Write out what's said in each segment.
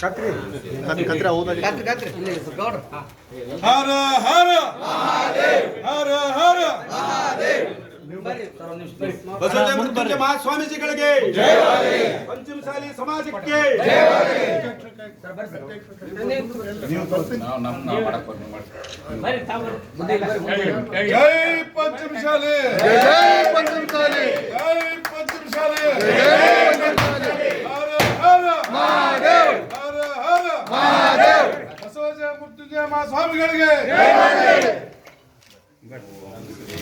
ಕತ್ರಿ. ಕತ್ರಿ ಹೌದಾಗಿ ಹರ ಹರ. ಹರ ಹರ. ಮಹಾಸ್ವಾಮೀಜಿಗಳಿಗೆ ಪಂಚಮಸಾಲಿ ಸಮಾಜಕ್ಕೆ ಜೈ ಪಂಚಮಶಾಲಿ ಜೈ ಪಂಚಮಸಾಲಿ. ಜೈ ಪಂಚಮಶಾಲಿ ಬಸವಜ ಮೃತ್ಯುಂಜಯ ಮಹಾಸ್ವಾಮಿಗಳಿಗೆ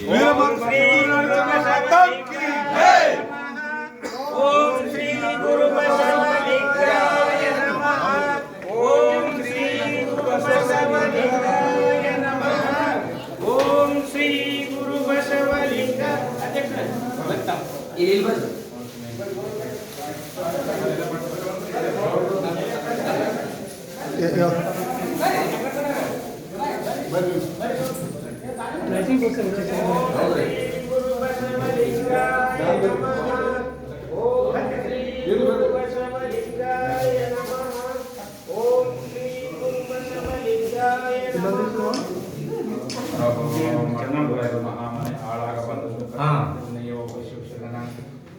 ವೀರಭದ್ರ ಮಾತಾಕಿ ಓಂ ಶ್ರೀ ಗುರು ಬಸವಲಿಂಗಾಯ ನಮಃ ಓಂ ಶ್ರೀ ಗುರು ಬಸವಲಿಂಗಾಯ ನಮಃ ಓಂ ಶ್ರೀ ಗುರು ಬಸವಲಿಂಗ ಗುರು ಬಸವಲಿಂಗಾಯ ನಮಃ ಓಂ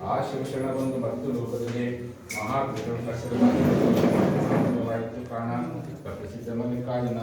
ಆ ಶಿವಶರಣ ಬಂದು ಮತ್ತು ರೂಪದಲ್ಲಿ ಮಹಾಕೃಷ್ಣ ಕಾರಣ ಪ್ರಸಿದ್ಧ ಮಲ್ಲಿಕಾರ್ಜುನ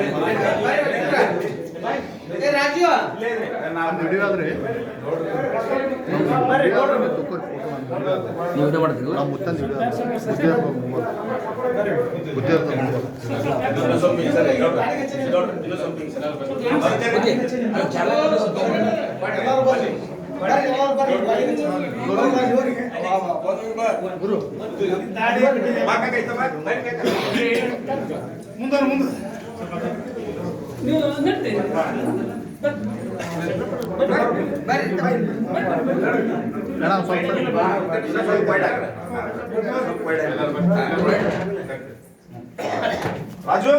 ನಾವು ಮುತ್ತಂದು ಹಿಡಿಯೋದು ಮುಂದೆ ಅಣ್ಣ ಸ್ವಲ್ಪ ರಾಜು?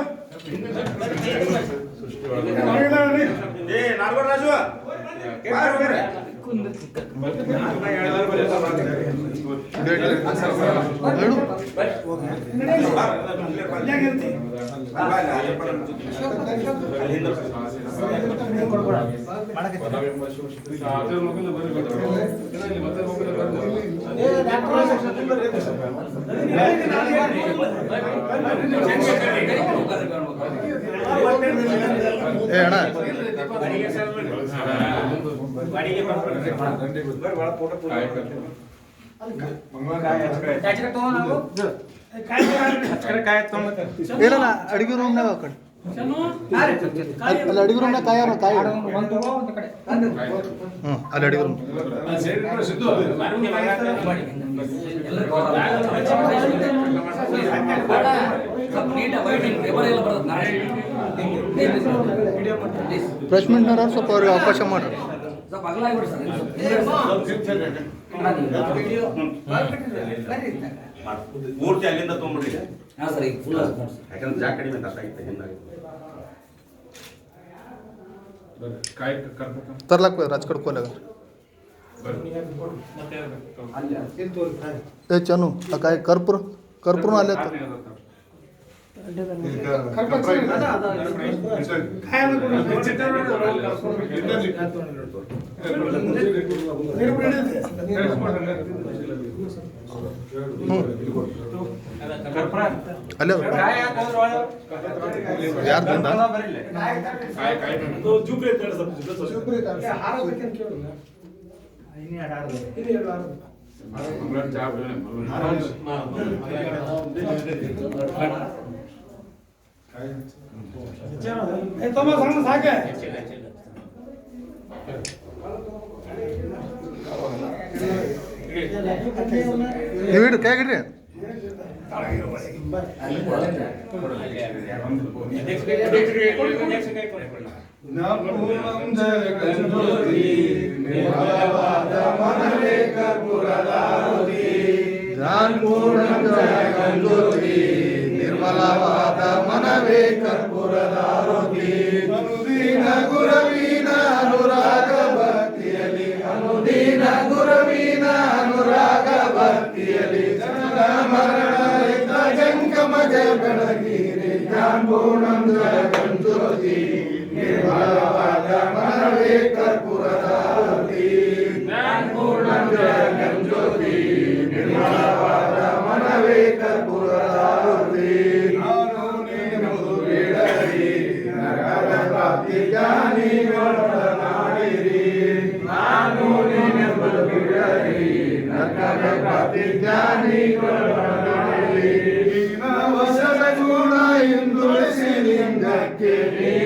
ಏ ನಾಲ್ವರು ರಾಜು? ಬಾರು ಏನಲ್ಲ ಅಡಿಗೆ ರೂಮ್ನಾಗ ಹಾಕೊಂಡು ಅಲ್ಲಿ ಅಡಿಗೆ ರೂಮ್ನಾಗ ಕಾಯ ಕಾಯಿ ಹ್ಞೂ ಅಲ್ಲಿ ಅಡಿಗೆ ರೂಮ್ ಫ್ರೆಶ್ಮೆಂಟ್ನವ್ರು ಸ್ವಲ್ಪ ಅವ್ರಿಗೆ ಅವಕಾಶ ಮಾಡ್ರಿ ಪೂರ್ತಿ ಅಲ್ಲಿಂದ ತೊಗೊಂಡ್ಬಿಡಿ ಹಾಂ ಸರ್ ಈಗ ಫುಲ್ ಯಾಕಂದ್ರೆ ಜಾಗ ಕಡಿಮೆ ಅಂತ ಆಗಿತ್ತು ಹಿಂದಾಗಿ ಕಾಯಿ ಕರ್ಬೇಕು ತರ್ಲಕ್ಕ ರಾಜ್ಕಡ್ ಕೋಲಾಗ ಏ ಚನು ಆ ಕಾಯಿ ಕರ್ಪೂರ ಕರ್ಪೂರ ಅಲ್ಲೇ ತ- ಅಲ್ಲೇ ಅದ. ಯಾರ್ ತಿಂದ ಕಾಯಿ ಕಾಯಿ ಮಂಗಳೂರು ಚಾ ಬಿಡೋಣ, ಮಂಗಳೂರು. ನೀವು ಇಡ್ರಿ ಕೈ ಹಿಡ್ರಿ ಪೂರ್ಣಂ ಜಗಜ್ಯೋತಿ ನಿರ್ಮಲವಾದ ಮನವೇ ಕರ್ಪೂರದಾರುತಿ ಜ್ಞಾನಪೂರ್ಣ ಜ್ಯೋತಿ ನಿರ್ಮಲವಾದ ಮನವೇ ಕರ್ಪೂರದಾರುತಿ ಅನುದೀನ ಗುರವೀನ ಬೆಳಗಿರಿ ಜ್ಞಾನಪೂರ್ಣಂ ಜಗಜ್ಯೋತಿ ನಿರ್ಮಲವಾದ ಮನವೇ ಕರ್ಪೂರದಾರುತಿ ಜ್ಞಾನಪೂರ್ಣಂ ಜಗಜ್ಯೋತಿ ನಿರ್ಮಲವಾದ ಮನವೇ ಕರ್ಪೂರದಾರುತಿ ನಾನು ನೀನೆಂಬುದು ಬೇಡರಿ ನರಕದ ಪ್ರಾಪ್ತಿ ಜ್ಞಾನಿಗಳೊಡನಾಡಿರಿ ನಾನು ನೀನೆಂಬುದು ಬಿಡರಿ ನರಕದ ಪ್ರಾಪ್ತಿ ಜ್ಞಾನಿಗಳೊಡನಾಡಿರಿ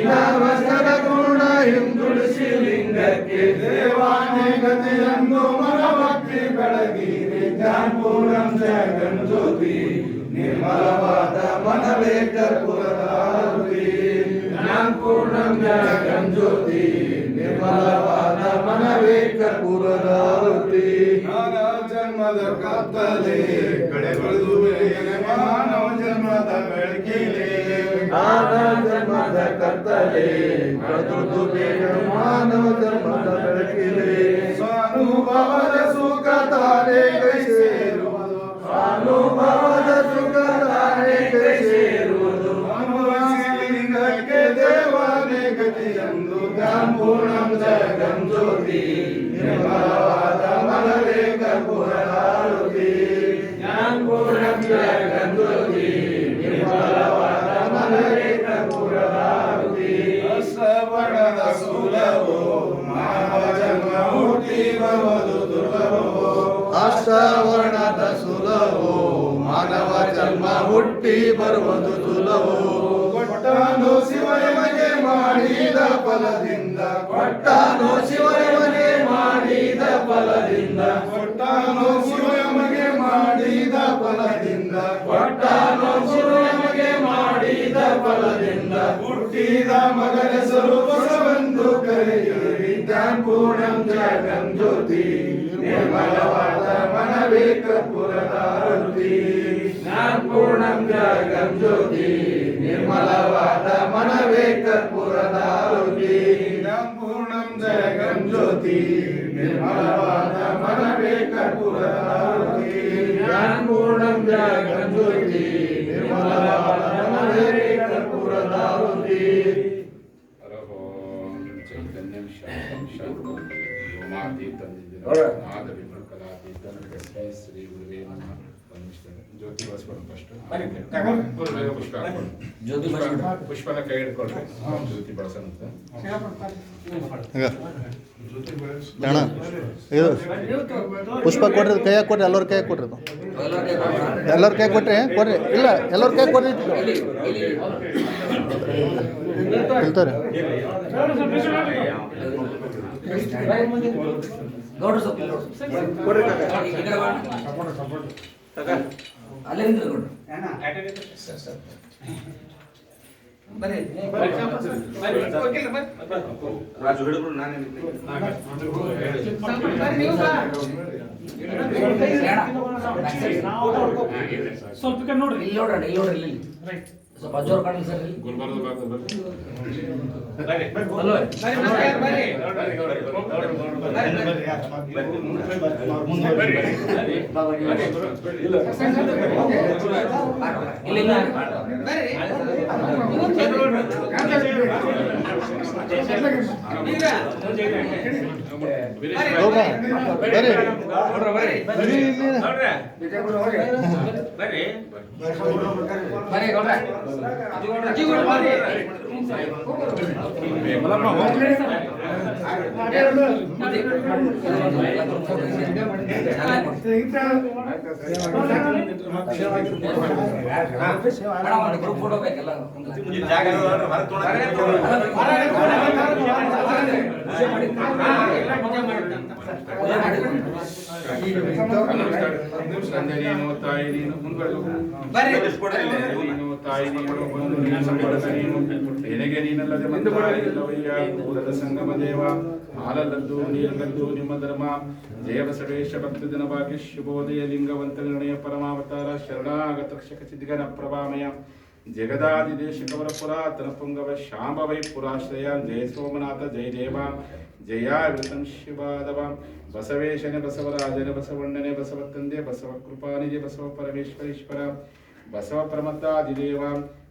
ನೀನ ವಸದ ಗುಣ ಹಿಂದುಳಿಸಿ ಲಿಂಗಕ್ಕೆ ದೇವಾನಿ ಗತಿಯನ್ನು ಮನಭಕ್ತಿ ಬೆಳಗಿರಿ ಜ್ಞಾನಪೂರ್ಣಂ ಜಗನ್ ಜ್ಯೋತಿ ನಿರ್ಮಲವಾದ ಮನವೇ ಕರ್ಪೂರದಾರುತಿ ಜ್ಞಾನಪೂರ್ಣಂ ಜಗನ್ ನಾನಾ ಜನ್ಮದ ಕತ್ತಲೆ ಬೇಗನೆ ಮಾನವ ಜನ್ಮದ ಬೆಳಕಿಲೆ. ನಾನಾ ಜನ್ಮದ ಕತ್ತಲೆ ಕಳೆದುವೆ ಮಾನವ ಜನ್ಮದ ಬೆಳಕಿಲೆ. ಸ್ವಾನುಭವದ ಸುಖ ತಾನೇ ಕೈ ಅಶ್ರವಣದ ಸುಲಭೋ, ಮಾನವ ಜನ್ಮ ಹುಟ್ಟಿ ಬರುವುದು ದುರ್ಲಭವೋ ಅಷ್ಟವರ್ಣದ ಸುಲಭೋ. ಹುಟ್ಟಿ ಬರುವುದು ಸುಲಭೋ ಕೊಟ್ಟನು ಶಿವಯಮಗೆ ಮಾಡಿದ ಫಲದಿಂದ, ಕೊಟ್ಟನು ಶಿವಯಮನೆ ಮಾಡಿದ ಫಲದಿಂದ, ಕೊಟ್ಟನು ಶಿವಯಮಗೆ ಮಾಡಿದ ಫಲದಿಂದ, ಕೊಟ್ಟಾನು ಹುಟ್ಟಿದ ಮಗನ ಸ್ವರೂಪವೆಂದು ಕರೆಯಿರಿ ಜ್ಞಾನಪೂರ್ಣಂ ಜಗಂ ಜ್ಯೋತಿ ನಿರ್ಮಲವಾದ ಮನವೇ ಕರ್ಪೂರದಾರುತಿ ಜ್ಞಾನಪೂರ್ಣಂ ಜಗಂ ಜ್ಯೋತಿ ನಿರ್ಮಲವಾದ ಮನವೇ ಕರ್ಪೂರದಾರುತಿ ಜ್ಞಾನಪೂರ್ಣಂ ಜಗಂ ಜ್ಯೋತಿ ನಿರ್ಮಲವಾದ ಮನವೇ ಕರ್ಪೂರದಾರುತಿ ಶ್ರೀ ಪುಷ್ಪ. ಜ್ಯೋತಿ ಪುಷ್ಪ- ಪುಷ್ಪನ ಕೈ ಹಿಡ್ಕೊಳ್ರಿ ಪುಷ್ಪ ಕೊಡ್ರಿ ಕೈಯಾಗ ಕೊಡ್ರಿ ಎಲ್ಲರ ಕೈ ಕೊಡ್ರಿ ಎಲ್ಲರ ಕೈ ಕೊಟ್ರಿ ಕೊಡ್ರಿ ಇಲ್ಲ ಎಲ್ಲರ ಕೈ ಕೊಡ್ರಿ ಬರ್ರಿ ರಾಜು ಹಿಡಿದ್ರು ನಾನೇ ಸ್ವಲ್ಪ ಇಲ್ಲಿ ನೋಡ್ರಿ ಇಲ್ಲಿ ನೋಡ್ರಿ ಇಲ್ಲಿ ಸ್ವಲ್ಪ ಜೋರು ಕಾಣಿ ಸರ್ ಗುಲ್ಬರ್ಗ? ಇಲ್ಲಿ ಇಲ್ಲ. ಬರ್ರಿ ಇಲ್ಲಿ ಬರ್ರಿ. ನೀನು ತಾಯಿ ನೀನು ಬಂದು ನೀನು ತಾಯಿ ನೀನು ಬಂಧು ನೀನು ಸಂಬಳದ ನೀನು ಎನೆಗೆ ನೀನಲ್ಲದೆ ಮಂದಾಯಿಲ್ಲವಯ್ಯ ಭೂತದ ಸಂಗಮ ದೇವ ಹಾಲಲ್ಲದ್ದು ನೀರಲ್ಲದ್ದು ನಿಮ್ಮ ಧರ್ಮ ಜಯ ಬಸವೇಶ ಭಕ್ತ ದಿನ ಭಾಗ್ಯ ಶುಭೋದಯ ಲಿಂಗವಂತ ನಿರ್ಣಯ ಪರಮಾವತಾರ ಶರಣಾಗತ ರಕ್ಷಕ ಸಿದ್ಧಿಗಣ ಪ್ರಭಾಮಯ ಜಗದಾದಿದೇಶ ಕವರ ಪುರಾತನ ಪುಂಗವ ಶಾಂಬವೈ ಪುರಾಶ್ರಯ ಜಯ ಸೋಮನಾಥ ಜಯ ದೇವ ಜಯಾವೃತಂ ಶಿವಾದವ ಬಸವೇಶನೆ ಬಸವರಾಜನೆ ಬಸವಣ್ಣನೆ ಬಸವ ತಂದೆ ಬಸವ ಕೃಪಾನಿಧಿ ಬಸವ ಪರಮೇಶ್ವರೀಶ್ವರ ಬಸವ ಪ್ರಮತ್ತಾದಿದೇವ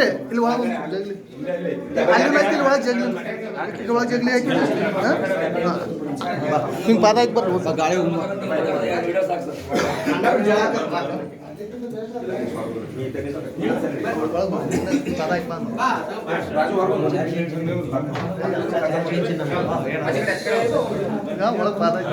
ಪೂಜೆ ಇಲ್ರಿ ಇಲ್ಲಿ ಒಳಗೆ ಜಗಲಿ ಅಲ್ಲಿ ಹಾಕಿಲ್ಲ ಒಳಗೆ ಜಗಲಿ ಈಗ ಒಳಗೆ ಜಗಲಿ ಹಾಕಿ ಹಿಂಗೆ ಪಾದ ಹಾಕಿ ಬರ್ರಿ ಗಾಳಿ ವಿಡಿಯೋ ಸಾಕು ಸರ್ ಪಾದ ಹಾಕಿ ಬಂದು ಈಗ ಒಳಗೆ ಪಾದ ಹಾಕಿ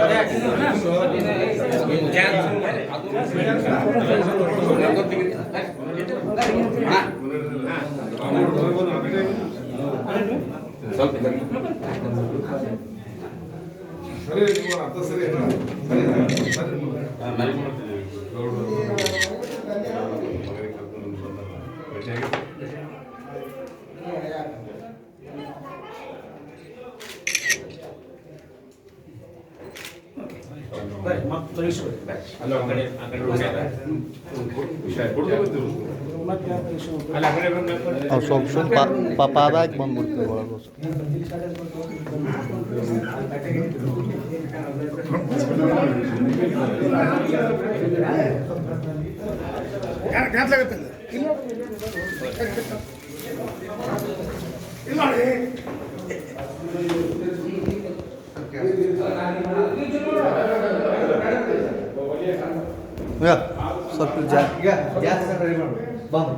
ಸರಿ ಸರಿ ಸರಿ ಸರಿ ಅಲ್ಲ ಆ ಕಡೆ ಆ ಕಡೆ ಹುಷಾರ್ ಹುಷಾರ್. ಅಲ್ಲ ಆ ಕಡೆ ಬಂದು ಅವ್ರು ಸ್ವಲ್ಪ ಸ್ವಲ್ಪ ಪಾ- ಪಾ- ಪಾದ ಹಾಕಿ ಬಂದ್ಬಿಡ್ತೀವಿ ಒಳಗೆ ಸ್ವಲ್ಪ ಜಾ ಈಗ ಜಾಸ್ತಿ ರೆಡಿ ಮಾಡಿ. ಬಂದು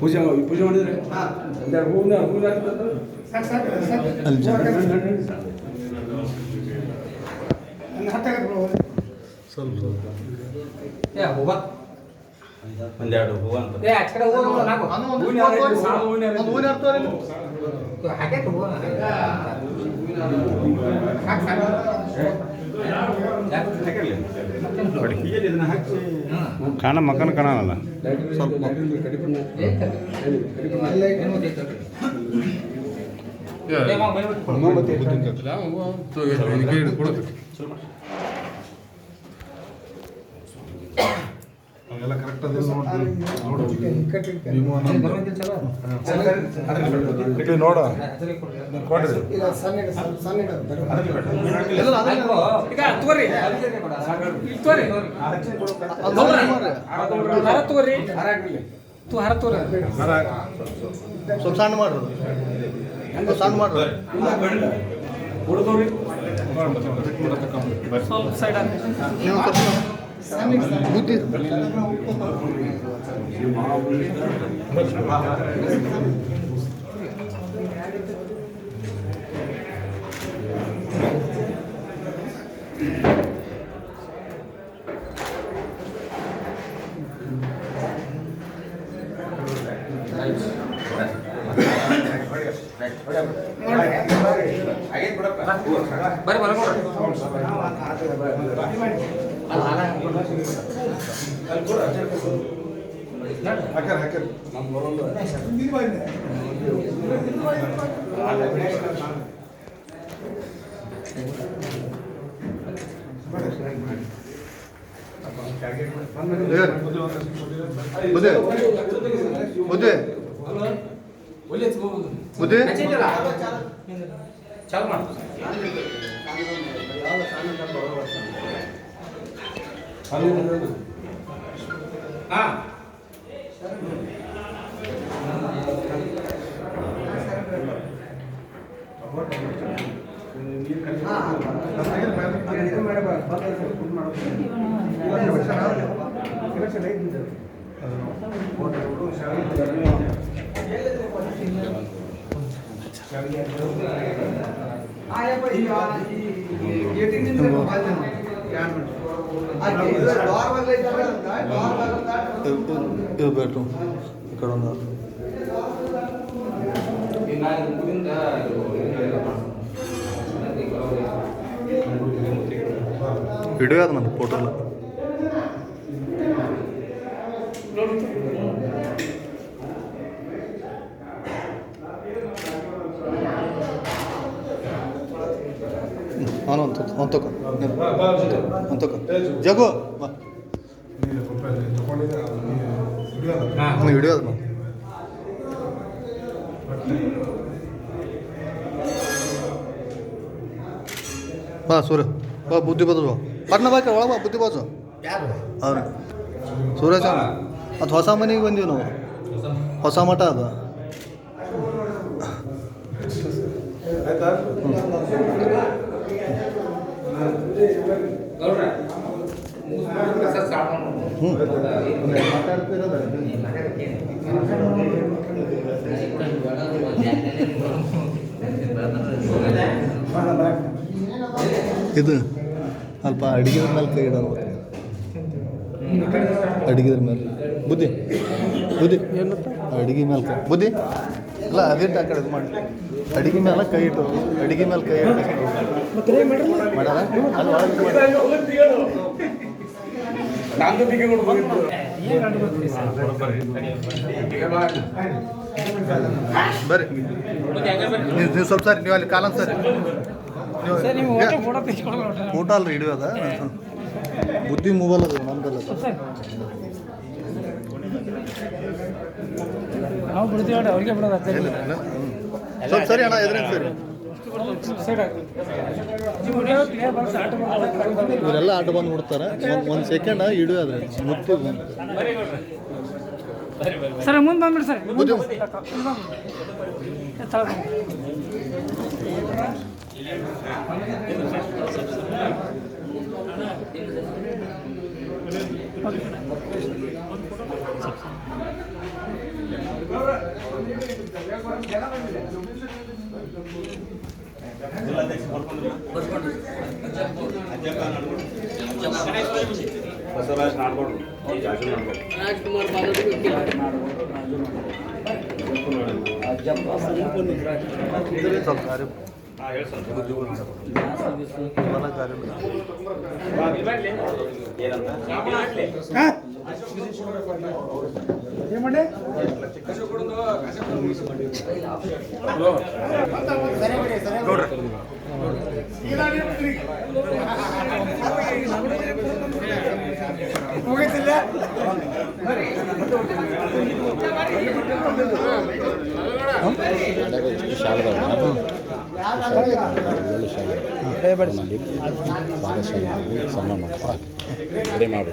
ಪೂಜೆ ಪೂಜೆ ಮಾಡಿದ್ರೆ ಹೂವಿನ ಹೂವಿನ ಅಲ್ಲಿ ಜಾ ಸ್ವಲ್ಪ ಸ್ವಲ್ಪ ಏ ಹೋಗ ಒಂದೆರಡು ಹೂವು ಅಂತ ಏ ಆ ಕಡೆ ಹೋಗು ನಾಗು ಒಂದು ಒಂದು ಒಂದು ಹೂವಿನ ಅರ್ಥ ಇಲ್ಲ. ಹಾಗೆ ಹೋಗು ಇದನ್ನ ಹಾಕಿ ಕಾಣ ಮಕ್ಕನ ಕಾಣಲ್ಲ ಅವೆಲ್ಲ ಕರೆಕ್ಟ್ ಅದೇ ನೋಡು ನೋಡು ಸ್ವಲ್ಪ ಸಣ್ಣ ಮಾಡ್ರಿ ಸ್ವಲ್ಪ ಸಣ್ಣ ಮಾಡ್ರಿ ಸ್ವಲ್ಪ ಸೈಡ್ ನೀವು ಸ್ವಲ್ಪ ಬುದ್ಧಿ ಹಾಗೆ ಬಿಡಪ್ಪ ಹೂವು. ಬರ್ರಿ ಬರ್ರಿ ಹಾಕ್ಯಾರ ಹಾಕ್ಯಾರ ಬುದ್ಧಿ ಬುದ್ಧಿ ಬುದ್ಧಿ ಚಾಲು ಮಾಡು ఇది బెటర్ ఇక్కడ ఉన్నారు వీడియో కాదు మన ఫోటోలో ಅವನು ಒಂದು ಒಂದು ತಗೋ ಒಂದು ತಗೋ ಜಗು ಬಾ ಹಿಡಿಯೋದು ಸೂರ್ಯ ಬಾ ಬುದ್ಧಿ ಬದಲು ಬಾ ಪಟ್ನ ಬಾಕ ಒಳಗೆ ಬಾ ಬುದ್ಧಿ ಬಾಸು ಅವ್ರು ಸೂರ್ಯ ಅದು ಹೊಸ ಮನೆಗೆ ಬಂದೀವಿ ನಾವು ಹೊಸ ಮಠ ಅದು ಹ್ಞೂ ಇದು ಸ್ವಲ್ಪ ಅಡಿಗೆ ಮೇಲೆ ಕೈ ಇಡೋದು ಅಡಿಗೆದ್ರ ಮೇಲೆ ಬುದ್ಧಿ ಬುದ್ಧಿ ಅಡಿಗೆ ಮೇಲೆ ಕೈ ಬುದ್ಧಿ ಇಲ್ಲ ಅದೇ ಆ ಕಡೆ ಇದು ಮಾಡಿ. ಅಡಿಗೆ ಮೇಲೆ ಕೈ ಇಟ್ಟು ಅಡಿಗೆ ಮೇಲೆ ಕೈ ಇಟ್ಟು. ಮಾಡಲ್ಲ? ಅಲ್ಲಿ ಒಳಗೆ ಮಾಡಿ. ಬರ್ರಿ. ನೀವು ಸ್ವಲ್ಪ ಸರಿ ನೀವು ಅಲ್ಲಿ ಕಾಲ ಸರಿ. ನೀವು ಫೋಟೋ ಅಲ್ರಿ ಹಿಡಿಯೋದ ಬುದ್ಧಿ ಮೊಬೈಲ್ ಅದು ನಮ್ದಲ್ಲ ಅದು. ನಾವು ಬಿಡ್ತೀವಿ ಅವ್ರಿಗೆ ಬಿಡೋದು ಇಲ್ಲ. ಹ್ಮ್. ಸ್ವಲ್ಪ ಸರಿ ಅಣ್ಣ ಎದುರೇ ಸರಿ? ಇವರೆಲ್ಲ ಆಟ ಬಂದು ಬಿಡ್ತಾರೆ ಒಂದು ಸೆಕೆಂಡ್ ಇಡು ಅದ್ರ ಮುಟ್ಟು ಸರ್ ಮುಂದೆ ಬಂದ್ಬಿಡಿ ಸರ್. ಬುದ್ಧಿ ಬಸವರಾಜ್ ನಾಡ್ಕೊಂಡು ಜಾಜು ನಾಡ್ಕೊಂಡು ಸ್ವಲ್ಪ ಕಾರ್ಯ ಹಾಂ ಹೇಳಿ ಸರ್ ಹೊಲ ಕಾರ್ಯ ಏನಂತ ಭಾಗಶಾಲಿ ಹೋಗಿದ್ದಿಲ್ಲ ರೆಡಿ ಮಾಡಿ.